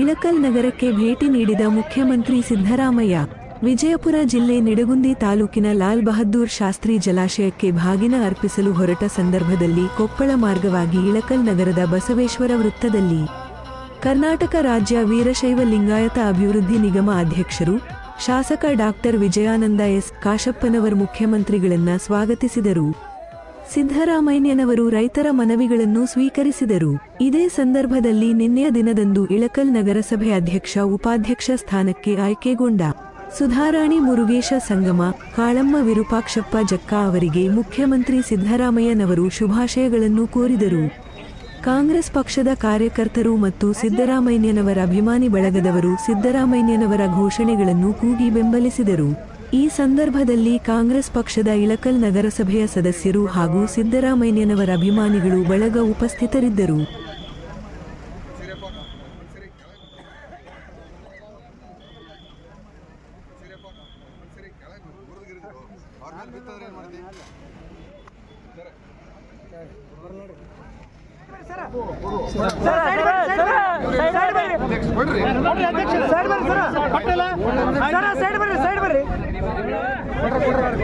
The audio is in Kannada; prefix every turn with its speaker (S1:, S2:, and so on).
S1: ಇಳಕಲ್ ನಗರಕ್ಕೆ ಭೇಟಿ ನೀಡಿದ ಮುಖ್ಯಮಂತ್ರಿ ಸಿದ್ದರಾಮಯ್ಯ, ವಿಜಯಪುರ ಜಿಲ್ಲೆ ನಿಡಗುಂದಿ ತಾಲೂಕಿನ ಲಾಲ್ ಬಹದ್ದೂರ್ ಶಾಸ್ತ್ರಿ ಜಲಾಶಯಕ್ಕೆ ಭಾಗಿನ ಅರ್ಪಿಸಲು ಹೊರಟ ಸಂದರ್ಭದಲ್ಲಿ ಕೊಪ್ಪಳ ಮಾರ್ಗವಾಗಿ ಇಳಕಲ್ ನಗರದ ಬಸವೇಶ್ವರ ವೃತ್ತದಲ್ಲಿ ಕರ್ನಾಟಕ ರಾಜ್ಯ ವೀರಶೈವ ಲಿಂಗಾಯತ ಅಭಿವೃದ್ಧಿ ನಿಗಮ ಅಧ್ಯಕ್ಷರು, ಶಾಸಕ ಡಾಕ್ಟರ್ ವಿಜಯಾನಂದ ಎಸ್ ಕಾಶಪ್ಪನವರ್ ಮುಖ್ಯಮಂತ್ರಿಗಳನ್ನ ಸ್ವಾಗತಿಸಿದರು. ಸಿದ್ದರಾಮಯ್ಯನವರು ರೈತರ ಮನವಿಗಳನ್ನು ಸ್ವೀಕರಿಸಿದರು. ಇದೇ ಸಂದರ್ಭದಲ್ಲಿ ನಿನ್ನೆಯ ದಿನದಂದು ಇಳಕಲ್ ನಗರಸಭೆ ಅಧ್ಯಕ್ಷ, ಉಪಾಧ್ಯಕ್ಷ ಸ್ಥಾನಕ್ಕೆ ಆಯ್ಕೆಗೊಂಡ ಸುಧಾರಾಣಿ ಮುರುಗೇಶ ಸಂಗಮ, ಕಾಳಮ್ಮ ವಿರೂಪಾಕ್ಷಪ್ಪ ಜಕ್ಕ ಅವರಿಗೆ ಮುಖ್ಯಮಂತ್ರಿ ಸಿದ್ದರಾಮಯ್ಯನವರು ಶುಭಾಶಯಗಳನ್ನು ಕೋರಿದರು. ಕಾಂಗ್ರೆಸ್ ಪಕ್ಷದ ಕಾರ್ಯಕರ್ತರು ಮತ್ತು ಸಿದ್ದರಾಮಯ್ಯನವರ ಅಭಿಮಾನಿ ಬಳಗದವರು ಸಿದ್ದರಾಮಯ್ಯನವರ ಘೋಷಣೆಗಳನ್ನು ಕೂಗಿ ಬೆಂಬಲಿಸಿದರು. ಈ ಸಂದರ್ಭದಲ್ಲಿ ಕಾಂಗ್ರೆಸ್ ಪಕ್ಷದ ಇಳಕಲ್ ನಗರಸಭೆಯ ಸದಸ್ಯರು ಹಾಗೂ ಸಿದ್ದರಾಮಯ್ಯನವರ ಅಭಿಮಾನಿಗಳು ಬಳಗ ಉಪಸ್ಥಿತರಿದ್ದರು
S2: ಸರ್ பேப்பர்